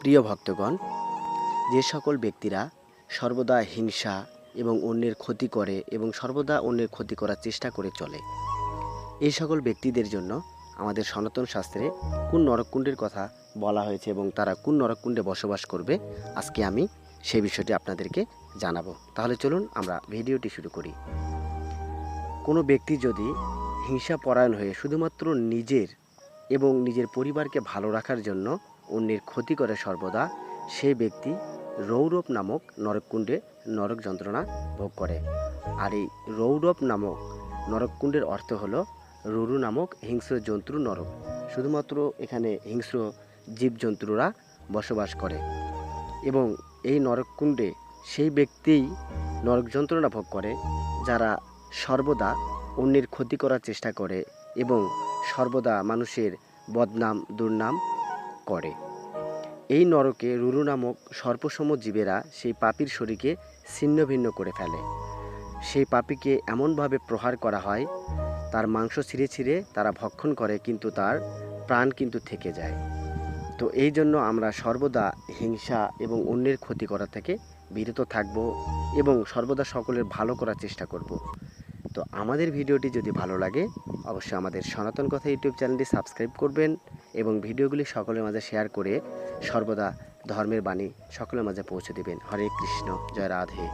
প্রিয় ভক্তগণ, যে সকল ব্যক্তিরা সর্বদা হিংসা এবং অন্যের ক্ষতি করে এবং সর্বদা অন্যের ক্ষতি করার চেষ্টা করে চলে, এই সকল ব্যক্তিদের জন্য আমাদের সনাতন শাস্ত্রে কোন নরককুণ্ডের কথা বলা হয়েছে এবং তারা কোন নরককুণ্ডে বসবাস করবে, আজকে আমি সেই বিষয়টি আপনাদেরকে জানাব। তাহলে চলুন আমরা ভিডিওটি শুরু করি। কোনো ব্যক্তি যদি হিংসা পরায়ণ হয়ে শুধুমাত্র নিজের এবং নিজের পরিবারকে ভালো রাখার জন্য অন্যের ক্ষতি করে সর্বদা, সেই ব্যক্তি রৌরব নামক নরককুণ্ডে নরক যন্ত্রণা ভোগ করে। আর এই রৌরব নামক নরককুণ্ডের অর্থ হলো রুরু নামক হিংস্র জন্তু নরক। শুধুমাত্র এখানে হিংস্র জীবজন্তুরা বসবাস করে। এবং এই নরককুণ্ডে সেই ব্যক্তিই নরক যন্ত্রণা ভোগ করে, যারা সর্বদা অন্যের ক্ষতি করার চেষ্টা করে এবং সর্বদা মানুষের বদনাম, দুর্নাম করে। এই নরকে রুরু নামক সর্পসম জীবেরা সেই পাপির শরীরকে ছিন্ন ভিন্ন করে ফেলে। সেই পাপিকে এমনভাবে প্রহার করা হয়, তার মাংস ছিঁড়ে ছিঁড়ে তারা ভক্ষণ করে, কিন্তু তার প্রাণ কিন্তু থেকে যায়। তো এই জন্য আমরা সর্বদা হিংসা এবং অন্যের ক্ষতি করা থেকে বিরত থাকব এবং সর্বদা সকলের ভালো করার চেষ্টা করব। তো আমাদের ভিডিওটি যদি ভালো লাগে, অবশ্যই আমাদের সনাতন কথা ইউটিউব চ্যানেলটি সাবস্ক্রাইব করবেন এবং ভিডিওগুলি সকলের মাঝে শেয়ার করে সর্বদা ধর্মের বাণী সকলের মাঝে পৌঁছে দেবেন। হরে কৃষ্ণ, জয় রাধে।